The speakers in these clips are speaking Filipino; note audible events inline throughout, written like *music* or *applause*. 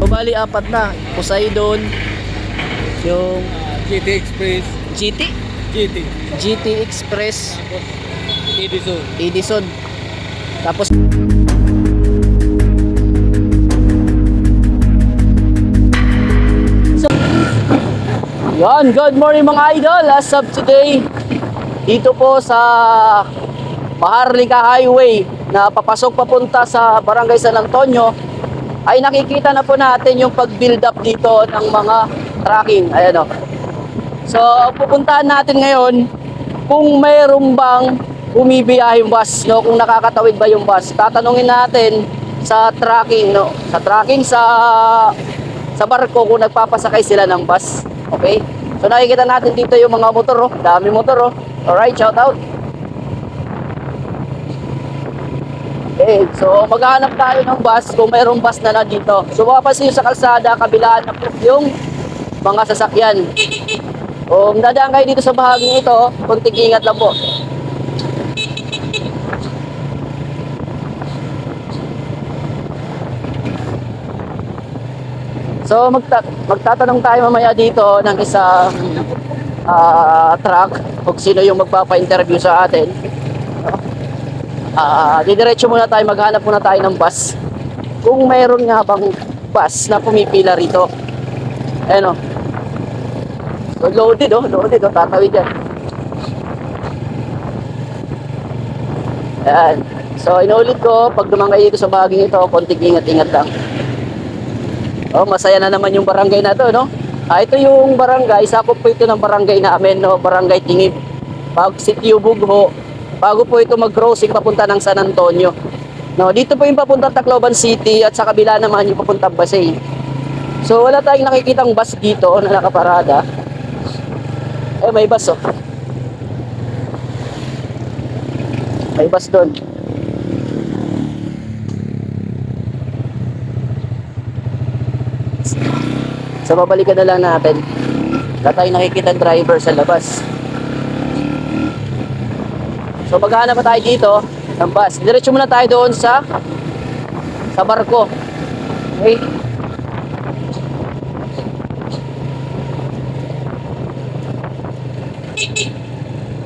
So, bali apat na. Poseidon, yung GT Express, GT, GT, GT Express, Edison. Edison. Tapos So, Yan, good morning mga idol. As of today, dito po sa Maharlika Highway na papasok papunta sa Barangay San Antonio ay nakikita na po natin yung pag-build up dito ng mga tracking. Ayan o. So, pupuntahan natin ngayon kung mayroon bang bumibiyahing bus, no? Kung nakakatawid ba yung bus. Tatanungin natin sa tracking, no? Sa tracking sa sa barko kung nagpapasakay sila ng bus. Okay? So nakikita natin dito yung mga motor, oh. Dami motor, oh. Alright, shout out. Okay, so maghahanap tayo ng bus kung mayroong bus na nandito. So mapapansin sa kalsada, kabilaan na po yung mga sasakyan. Kung dadaan kayo dito sa bahaging ito, kunting ingat lang po. So magta magtatanong tayo mamaya dito ng isang ah, truck kung sino yung magpapa-interview sa atin. Ah, didiretso muna tayo, maghanap muna tayo ng bus. Kung mayroon nga bang bus na pumipila rito. Ayan o. So, loaded oh, loaded oh, tatawid yan. Ayan. So, inulit ko, pag dumangay dito sa baging ito, konting ingat-ingat lang. Oh, masaya na naman yung barangay na to, no? Ah, ito yung barangay, sakop po ito ng barangay namin, no? Barangay Tingib. Pag Sitio Bugho, bago po ito mag-crossing papunta ng San Antonio. No, dito po yung papunta Tacloban City at sa kabila naman yung papunta Basay. So wala tayong nakikitang bus dito na nakaparada. Eh may bus oh. May bus doon. So babalikan na lang natin. Wala tayong nakikita driver sa labas. So maghahanap pa tayo dito ng bus. Diretso muna tayo doon sa sa barko. Okay?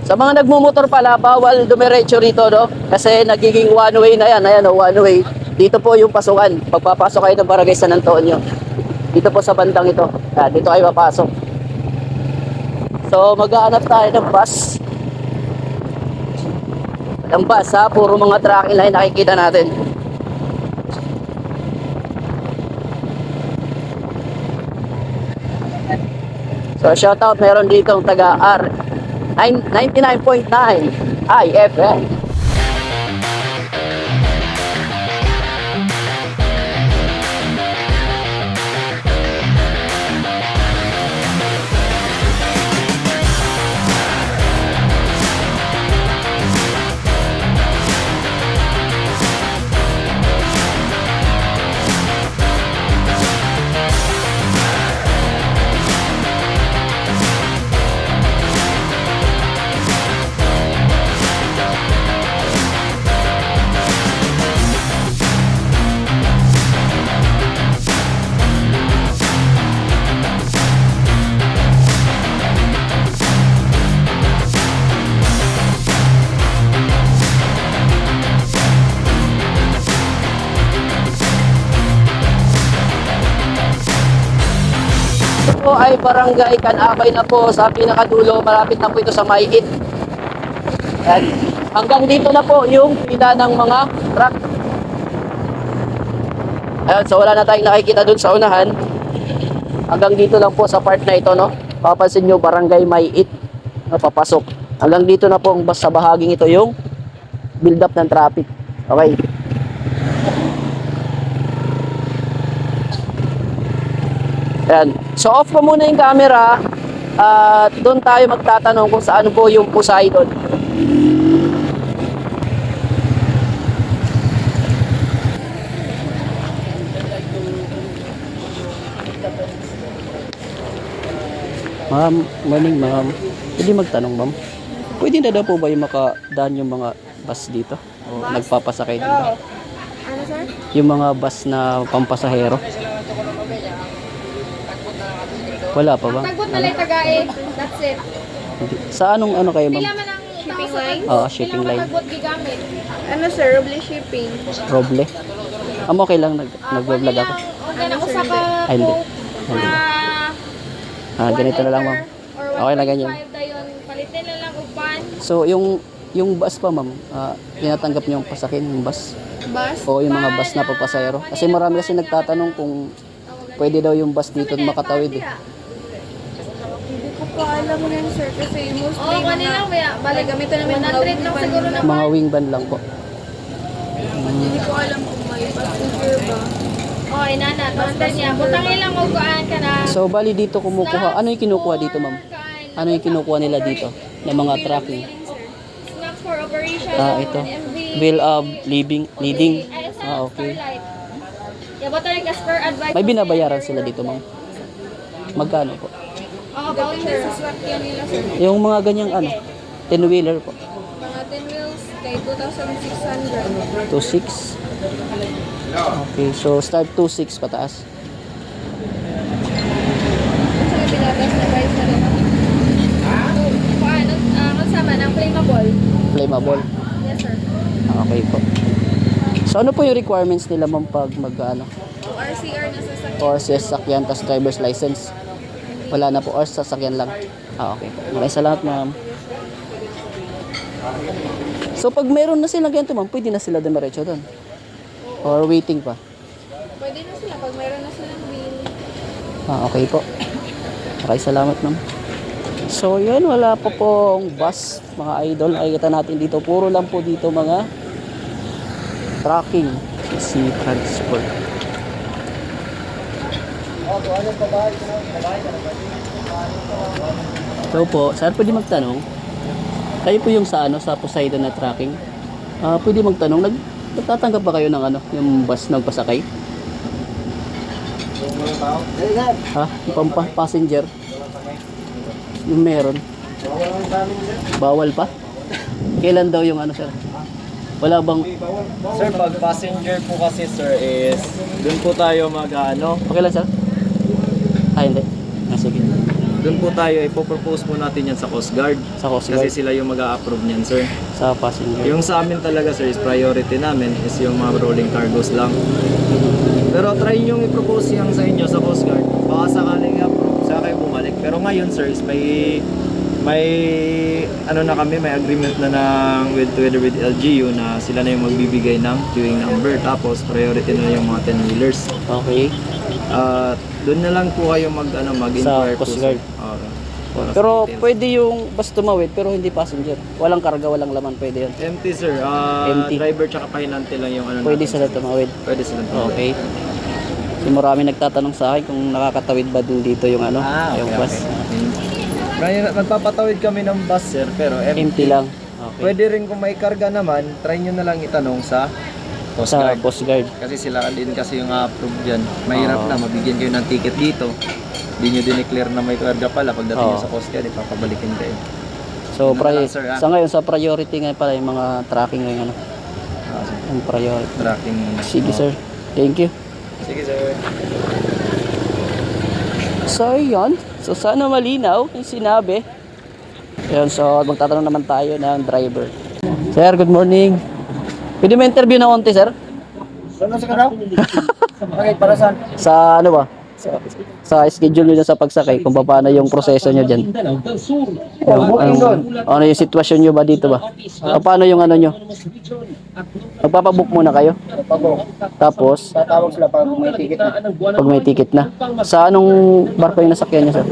Sa mga nagmumotor pala, bawal dumiretso rito, no? Kasi nagiging one way na yan. Ayan, oh, one way. Dito po yung pasukan. Pagpapasok kayo ng Barangay San Antonio. Dito po sa bandang ito. Ah, dito kayo papasok. So, maghahanap tayo ng bus. Bus, ha? Puro mga tracking line nakikita natin. So, shout out meron dito ang taga R 99.9 IFM. Ay barangay Kanakay na po sa pinakadulo. Malapit na po ito sa Maiit. Yan. Hanggang dito na po yung pila ng mga truck. Ayan, so wala na tayong nakikita dun sa unahan. Hanggang dito lang po sa part na ito, no? Papansin nyo, barangay Maiit na papasok. Hanggang dito na po ang bas sa bahaging ito yung build up ng traffic. Okay. Ayan. So off ko muna yung camera at doon tayo magtatanong kung saan po yung Poseidon. Ma'am, morning ma'am. Pwede magtanong ma'am. Pwede na daw po ba yung makadaan yung mga bus dito? O nagpapasakay dito? Ano sir? Yung mga bus na pampasahero. Wala pa ba? Tagbot na lang tagae. That's it. Sa anong ano kayo, ma'am? Pila man ang shipping line? Oo, shipping line. Tagbot gigamit. Ano sir, Roble shipping. Roble. Am okay lang, nag, nag-vlog ako. Okay na usa ka Ay, hindi. po na Ah, ganito na lang, ma'am. Okay na ganyan. 1.5 dayon. Palitin na lang upan. So, yung yung bus pa, ma'am, ah, tinatanggap niyo yung pasakin, yung bus? Bus. O yung mga bus na papasayero? Kasi marami kasi nagtatanong kung pwede daw yung bus dito makatawid eh. Ko alam yan sir kasi mostly Oo, oh, kanina kaya balik gamitan namin mga 100 lang siguro na Mga wing van lang po. Hindi ko alam kung may passenger ba. Oh, inana, basta niya. Butang ilang ugaan ka na. So, bali dito kumukuha. Ano yung kinukuha dito, ma'am? Ano yung kinukuha nila dito? Ng mga tracking? Snacks for operation. Ah, ito. Bill of living, leading. Ah, okay. Butang yung Casper advice. May binabayaran sila dito, ma'am. Magkano po? Oh, voucher. Sa swakyan nila sir. Yung mga ganyang ano, 10-wheeler po. Mga 10 wheels kay 2,600. 2.6. Okay, so start 2.6 pataas. Sa binagas na guys na rin. Paano? Ah, kasama ng flammable. Flammable. Yes, sir. Okay po. So ano po yung requirements nila ma'am pag mag ano? Kung RCR na sasakyan. Or sasakyan tas driver's license? Wala na po or sasakyan lang? Ah, okay po. Maraming salamat ma'am. So pag meron na silang ganito ma'am, pwede na sila dumiretso doon? Or waiting pa? Pwede na sila pag mayroon na silang bill. Ah, okay po. Maraming salamat ma'am. So yun, wala pa pong bus mga idol. Nakikita natin dito, puro lang po dito mga tracking si transport. So po, saan pwede magtanong? Kayo po yung sa ano, sa Poseidon na tracking. Ah, pwede magtanong, nag nagtatanggap ba kayo ng ano, yung bus nagpasakay? Ha? Yung pampa passenger? Yung meron. Bawal pa? Kailan daw yung ano sir? Wala bang Sir, pag passenger po kasi sir is doon po tayo mag ano, Okay lang sir? Ah hindi. Ah, sige. doon po tayo ipopropose po natin yan sa Coast Guard. Sa Coast Kasi Guard. sila yung mag-a-approve niyan sir. Sa passenger. Yung sa amin talaga sir is priority namin is yung mga rolling cargos lang. Pero try nyo i-propose yan sa inyo sa Coast Guard. Baka sakaling approve sa kayo bumalik. Pero ngayon sir is may may ano na kami, may agreement na ng with together with LGU na sila na yung magbibigay ng queuing number tapos priority na yung mga 10 wheelers. Okay. Ah, doon na lang po kayo mag ano mag-inquire po. Coast. Guard. Oo. Para sa Pero details. pwede yung bus tumawid pero hindi passenger. Walang karga, walang laman. Pwede yun. Empty sir. Ah, Empty. driver tsaka pahinante lang yung ano Pwede natin, sila tumawid. Pwede sila Okay. So marami nagtatanong sa akin kung nakakatawid ba din dito yung ano, Ah, okay, yung bus. okay. Ngayon, magpapatawid kami ng bus sir, pero empty. Empty lang. Okay. Pwede rin kung may karga naman, try nyo na lang itanong sa Coast sa Guard. Coast Guard. Kasi sila din kasi yung approve dyan. Mahirap Oo. na, mabigyan kayo ng ticket dito. Hindi nyo dineclare na may karga pala. Pagdating nyo Oo. sa Coast Guard, ipapabalikin kayo. So, Yun na pri- lang, sir, ah. sa ngayon, sa priority ngayon pala yung mga tracking ngayon. Ano, Ah, so, yung priority. tracking. Sige, sir. Thank you. Sige sir. So, yun. So, sana malinaw yung sinabi. Yun, so magtatanong naman tayo ng driver. Sir, good morning. Pwede mo interview na konti, sir? Ano sa kanaw? Okay, para saan? Sa ano ba? Sa, sa schedule nyo dyan sa pagsakay, kung paano yung proseso nyo dyan. Oh, doon. Ano yung sitwasyon nyo ba dito ba? O, paano yung ano nyo? Magpapabook muna kayo? Tapos, Tatawag sila pag may ticket na. pag may ticket na. Sa anong barko yung nasakyan nyo, sir?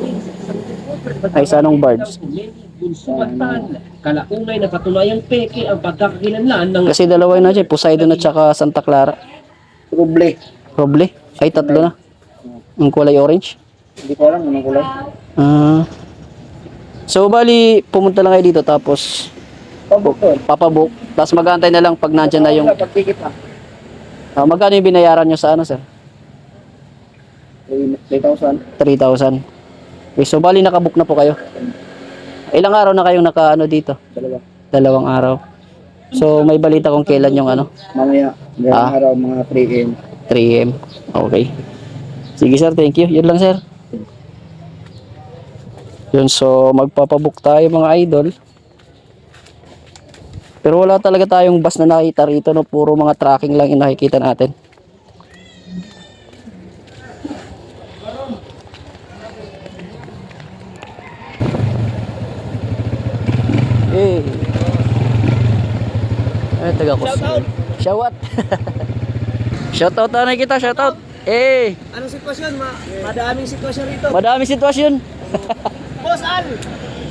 Ay, sa anong barge? Kalaunay na katunayang peke ang pagkakakilanlan ng Kasi dalawa yun na dyan, Poseidon at saka Santa Clara. Ruble. Roble? Ay, tatlo na. Ang kulay orange. Hindi ko alam anong kulay. Ah. so, bali, pumunta lang kayo dito tapos Pabok doon. papabook. Tapos mag-aantay na lang pag nandyan na yung... Pag ticket na. Ah, magkano yung binayaran nyo sa ano, sir? 3,000. 3,000. Okay, so bali nakabook na po kayo. Ilang araw na kayong naka ano dito? Dalawa. Dalawang araw. So may balita kung kailan yung ano, Mamaya, ngayong Ah. araw mga 3 am. 3 AM. Okay. Sige sir, thank you. Yun lang sir. Yun, so magpapabook tayo mga idol. Pero wala talaga tayong bus na nakita rito, no? Puro mga tracking lang yung nakikita natin. Hey. Ay, taga ko. Shout out. Shout out. *laughs* shout out na kita, shout out. Eh, Anong sitwasyon? Ma madaming sitwasyon rito. madami sitwasyon. *laughs* Boss Al!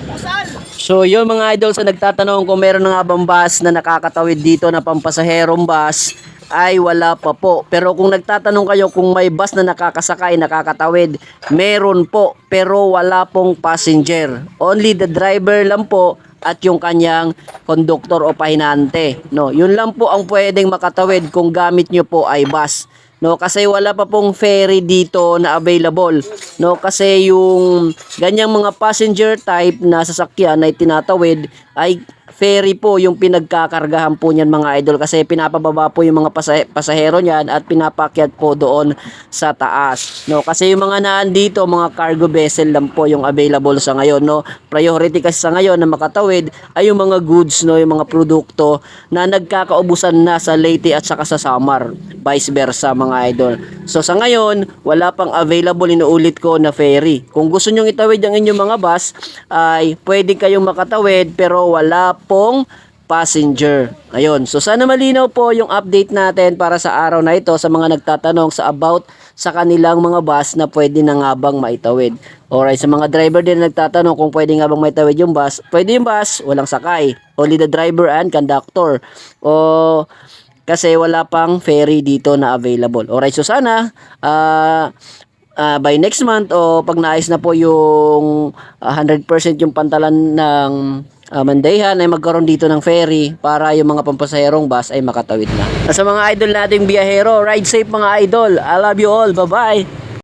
Boss Al! So yun mga idol sa nagtatanong kung meron na nga bang bus na nakakatawid dito na pampasaherong bus ay wala pa po. Pero kung nagtatanong kayo kung may bus na nakakasakay, nakakatawid, meron po pero wala pong passenger. Only the driver lang po at yung kanyang conductor o pahinante. No, yun lang po ang pwedeng makatawid kung gamit nyo po ay bus. No, kasi wala pa pong ferry dito na available. No, kasi yung ganyang mga passenger type na sasakyan na tinatawid ay ferry po yung pinagkakargahan po niyan mga idol kasi pinapababa po yung mga pasa- pasahero niyan at pinapakyat po doon sa taas. No, kasi yung mga naandito, mga cargo vessel lang po yung available sa ngayon, no. Priority kasi sa ngayon na makatawid ay yung mga goods, no, yung mga produkto na nagkakaubusan na sa Leyte at saka sa Samar, vice versa mga idol. So sa ngayon, wala pang available inuulit ko na ferry. Kung gusto nyong itawid ang inyong mga bus, ay pwede kayong makatawid pero wala pong passenger. Ayun. So sana malinaw po yung update natin para sa araw na ito sa mga nagtatanong sa about sa kanilang mga bus na pwede na nga bang maitawid. Alright, sa mga driver din na nagtatanong kung pwede nga bang maitawid yung bus, pwede yung bus, walang sakay. Only the driver and conductor. O kasi wala pang ferry dito na available. Alright, so sana ah ah, by next month o pag naayos na po yung ah, 100% yung pantalan ng uh, Mandayhan ay magkaroon dito ng ferry para yung mga pampasaherong bus ay makatawid na. Sa mga idol nating biyahero, ride safe mga idol. I love you all. Bye-bye.